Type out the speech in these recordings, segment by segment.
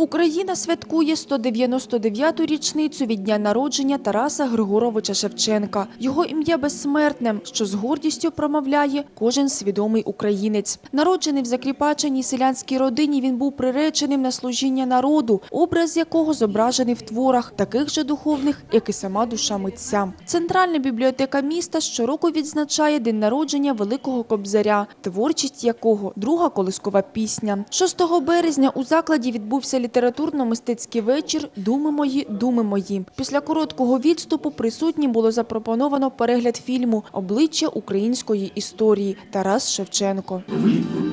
Україна святкує 199-ту річницю від дня народження Тараса Григоровича Шевченка. Його ім'я безсмертне, що з гордістю промовляє кожен свідомий українець. Народжений в закріпаченій селянській родині, він був приреченим на служіння народу, образ якого зображений в творах, таких же духовних, як і сама душа митця. Центральна бібліотека міста щороку відзначає день народження Великого Кобзаря, творчість якого друга колискова пісня. 6 березня у закладі відбувся літературно-мистецький вечір Думи мої, думи мої. Після короткого відступу присутнім було запропоновано перегляд фільму Обличчя української історії Тарас Шевченко.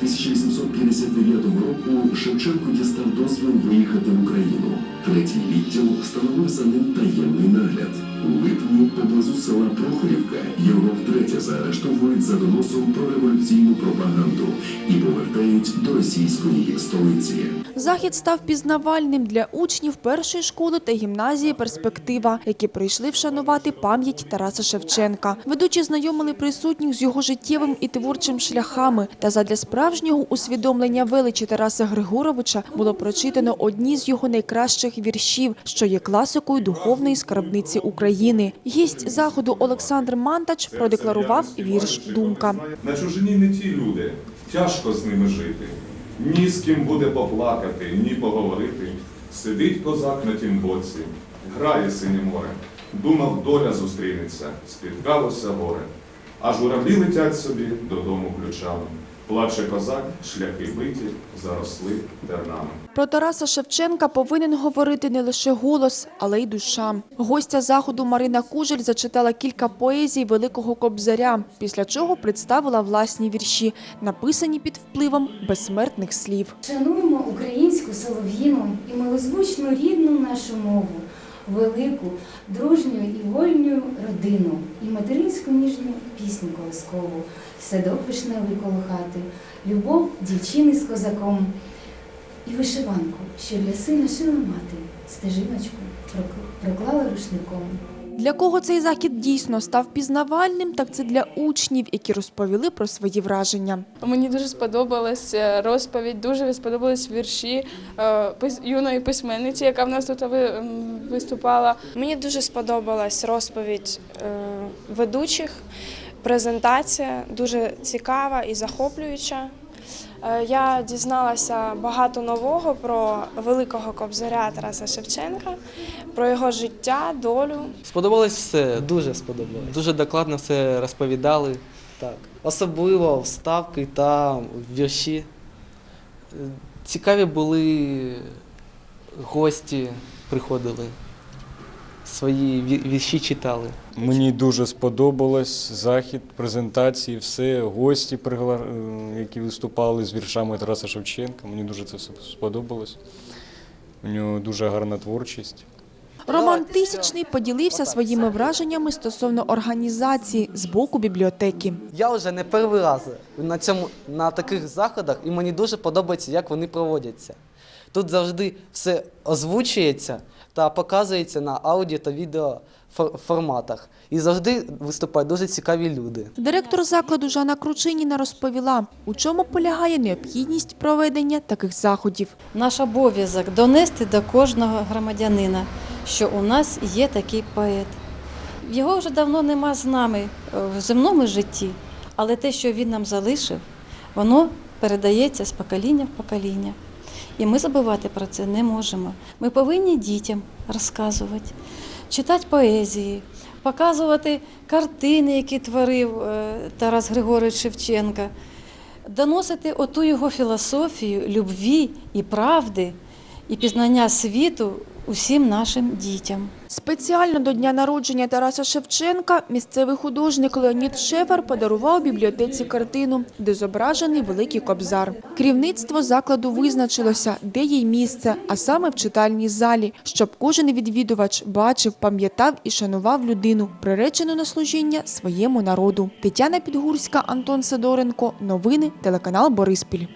Влітку 1859 року Шевченко дістав дозвіл виїхати в Україну. Третій відділ встановив за ним таємний нагляд. У липні поблизу села Прохорівка його втретє заарештовують за доносом про революційну пропаганду і повертають до російської столиці. Захід став пізнавальним для учнів першої школи та гімназії «Перспектива», які прийшли вшанувати пам'ять Тараса Шевченка. Ведучі знайомили присутніх з його життєвим і творчим шляхами. Та задля справжнього усвідомлення величі Тараса Григоровича було прочитано одні з його найкращих віршів, що є класикою духовної скарбниці України. Гість заходу Олександр Мантач продекларував вірш «Думка». На чужині не ті люди, тяжко з ними жити. Ні з ким буде поплакати, ні поговорити. Сидить козак на тім боці, грає синє море. Думав, доля зустрінеться, спіткалося горе. А журавлі летять собі додому ключами. Плаче козак, шляхи биті, заросли тернами. Про Тараса Шевченка повинен говорити не лише голос, але й душа. Гостя заходу Марина Кужель зачитала кілька поезій Великого Кобзаря, після чого представила власні вірші, написані під впливом безсмертних слів. Шануємо українську солов'їну і милозвучну рідну нашу мову, велику, дружню і вольню родину, і материнську ніжну пісню колоскову, садок вишневий коло хати, любов дівчини з козаком, і вишиванку, що для сина шила мати, стежиночку прок- проклала рушником. Для кого цей захід дійсно став пізнавальним, так це для учнів, які розповіли про свої враження. Мені дуже сподобалась е, розповідь, дуже сподобались вірші е, юної письменниці, яка в нас тут виступала. Мені дуже сподобалась розповідь е, ведучих, презентація дуже цікава і захоплююча. Е, Я дізналася багато нового про великого кобзаря Тараса Шевченка, про його життя, долю. Сподобалось все, дуже сподобалось. Дуже докладно все розповідали. Так. Особливо вставки та вірші. Е, Цікаві були гості, приходили, свої ві- вірші читали. Мені дуже сподобалось захід, презентації, все, гості, пригла- е, які виступали з віршами Тараса Шевченка. Мені дуже це все сподобалось. У нього дуже гарна творчість. Роман Тисячний поділився своїми враженнями стосовно організації з боку бібліотеки. Я вже не перший раз на, цьому, на таких заходах, і мені дуже подобається, як вони проводяться. Тут завжди все озвучується та показується на аудіо та відео фор- форматах. І завжди виступають дуже цікаві люди. Директор закладу Жанна Кручиніна розповіла, у чому полягає необхідність проведення таких заходів. Наш обов'язок донести до кожного громадянина, що у нас є такий поет. Його вже давно нема з нами е, в земному житті, але те, що він нам залишив, воно передається з покоління в покоління. І ми забувати про це не можемо. Ми повинні дітям розказувати, читати поезії, показувати картини, які творив е, Тарас Григорович Шевченка, доносити оту його філософію любві і правди, і пізнання світу усім нашим дітям. Спеціально до дня народження Тараса Шевченка місцевий художник Леонід Шефер подарував бібліотеці картину, де зображений великий кобзар. Керівництво закладу визначилося, де їй місце, а саме в читальній залі, щоб кожен відвідувач бачив, пам'ятав і шанував людину, приречену на служіння своєму народу. Тетяна Підгурська, Антон Сидоренко. Новини телеканал Бориспіль.